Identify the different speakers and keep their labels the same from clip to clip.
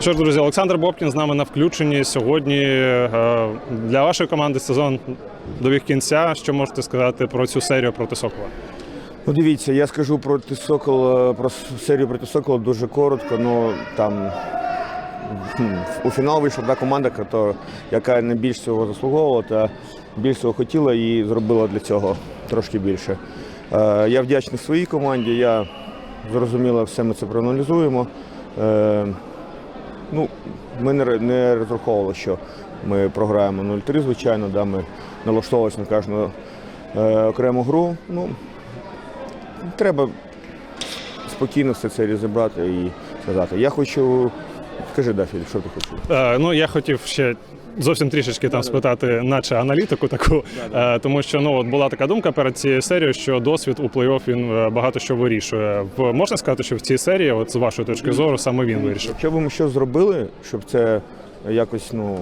Speaker 1: Що ж, друзі, Олександр Бобкін з нами на включенні сьогодні. Е, Для вашої команди сезон добіг кінця. Що можете сказати про цю серію проти Сокола?
Speaker 2: Ну, дивіться, я скажу проти Сокола, про серію проти Сокола дуже коротко, ну там у фінал вийшла та команда, яка- найбільш цього заслуговувала та більш цього хотіла і зробила для цього трошки більше. Е, я вдячний своїй команді, я зрозуміло, все ми це проаналізуємо. Ну, ми не розраховували, що ми програємо 0-3, звичайно, да, ми налаштовувалися на кожну е, окрему гру. Ну, треба спокійно все це розібрати і сказати. Я хочу. Скажи, да, Філіп, що ти хочеш?
Speaker 1: Е, Ну, я хотів ще зовсім трішечки там спитати, наче аналітику таку, е, тому що ну от була така думка перед цією серією, що досвід у плей-офф він е, багато що вирішує. В можна сказати, що в цій серії, от з вашої точки зору, саме він вирішив.
Speaker 2: Якщо б ми щось зробили, щоб це якось ну,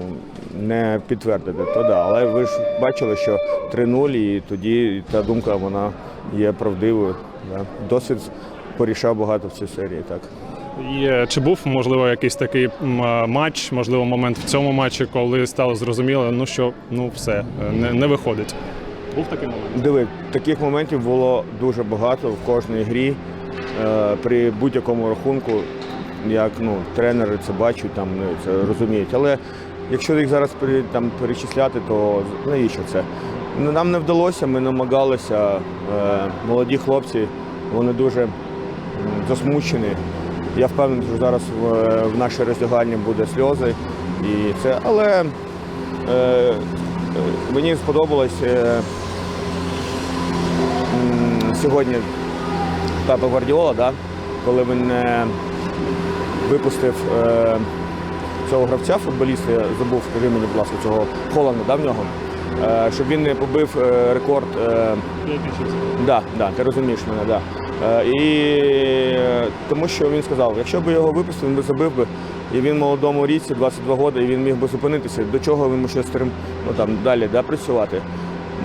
Speaker 2: не підтвердити, то да. Але ви ж бачили, що 3-0, і тоді та думка вона є правдивою. Да. Досвід порішав багато в цій серії, так.
Speaker 1: Е, чи був можливо якийсь такий матч, можливо, момент в цьому матчі, коли стало зрозуміло, ну що ну все е, не, не виходить. Був такий момент.
Speaker 2: Диви, таких моментів було дуже багато в кожній грі. Е, при будь-якому рахунку, як ну, тренери це бачать, там, ну, це розуміють. Але якщо їх зараз пере- там, перечисляти, то навіщо це? Ну, Нам не вдалося, ми намагалися. Е, молоді хлопці, вони дуже засмучені. Я впевнений, що зараз в, в нашій роздягальні буде сльози. І це, але е, е, мені сподобалось. Е, сьогодні Пепа Гвардіола, да, коли він е, випустив е, цього гравця, футболіста, я забув, скажи мені, будь ласка, цього Холланда, да, в нього, е, щоб він не побив е, рекорд. Да, да, ти розумієш мене, да. Е, і е, тому що він сказав, якщо б його випустив, він би забив би, і він в молодому ріці, 22 роки, і він міг би зупинитися, до чого він ще стрим, ну, там, далі да, працювати.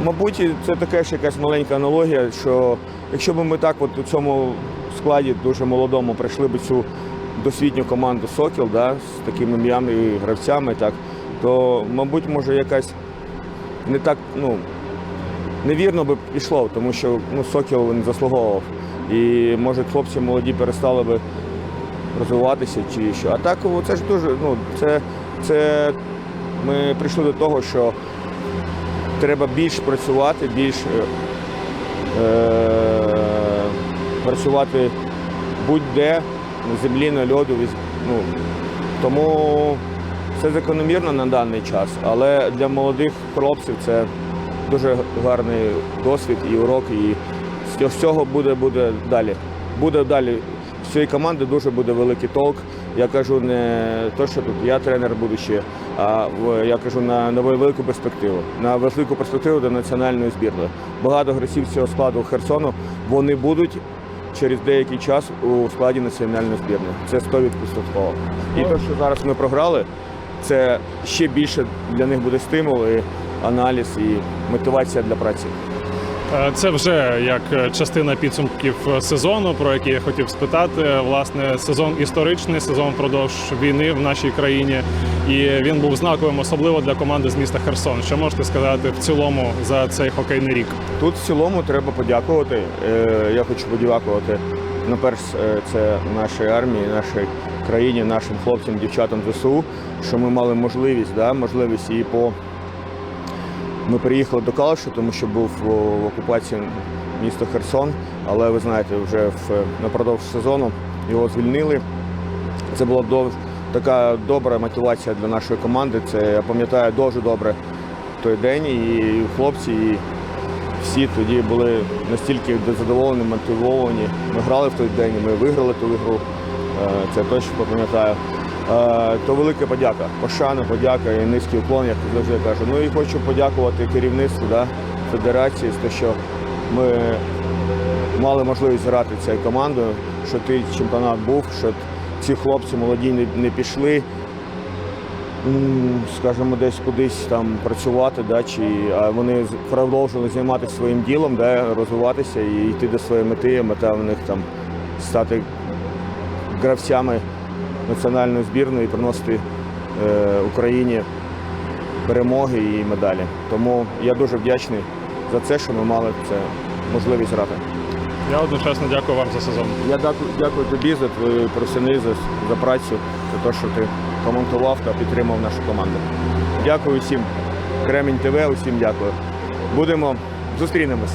Speaker 2: Мабуть, це така ж якась маленька аналогія, що якщо б ми так от у цьому складі дуже молодому прийшли б цю досвітню команду Сокіл да, з такими ім'ями і гравцями, так, то, мабуть, може якась не так, ну, невірно би пішло, тому що ну, Сокіл він заслуговував. І може хлопці молоді перестали би розвиватися чи що. А так це ж дуже, ну, це, це ми прийшли до того, що треба більш працювати, більш е, е, працювати будь-де, на землі, на льоду. Ну, тому це закономірно на даний час, але для молодих хлопців це дуже гарний досвід і урок, і цього- з буде, буде далі. Буде далі. З цієї команди дуже буде великий толк. Я кажу не то, що тут я тренер будущий, а я кажу на, на велику перспективу. На велику перспективу до національної збірної. Багато гравців цього складу Херсону вони будуть через деякий час у складі національної збірної. Це 100%. І те, що зараз ми програли, це ще більше для них буде стимул, і аналіз і мотивація для праці.
Speaker 1: Е, Це вже як е, частина підсумків е, сезону, про який я хотів спитати. Власне, сезон історичний, сезон впродовж війни в нашій країні, і він був знаковим, особливо для команди з міста Херсон. Що можете сказати в цілому за цей хокейний рік?
Speaker 2: Тут в цілому треба подякувати. Е, Я хочу подякувати наперш е, це нашій армії, нашій країні, нашим хлопцям, дівчатам ЗСУ, що ми мали можливість, да, можливість і по. Ми приїхали до Калушу, тому що був в окупації місто Херсон, але ви знаєте, вже в, напродовж сезону його звільнили. Це була дов- така добра мотивація для нашої команди. Це я пам'ятаю дуже добре той день, і хлопці, і всі тоді були настільки задоволені, мотивовані. Ми грали в той день, ми виграли ту ігру. Е, Це точно пам'ятаю. Е, То велика подяка. Пошана, подяка і низький уклон, як завжди кажу. Ну і хочу подякувати керівництву да, федерації за те, що ми мали можливість грати цією командою, що той чемпіонат був, що ці хлопці молоді не, не пішли скажімо, десь кудись там працювати, да, чи а вони продовжили займатися своїм ділом, да, розвиватися і йти до своєї мети. Мета в них там стати гравцями національної збірної і приносити е, Україні перемоги і медалі. Тому я дуже вдячний за це, що ми мали це можливість грати.
Speaker 1: Я одночасно дякую вам за сезон.
Speaker 2: Я дякую, дякую тобі за твою професіони, за, за працю, за те, що ти коментував та підтримав нашу команду. Дякую всім. Кремінь ТВ, усім дякую. Будемо зустрінемось.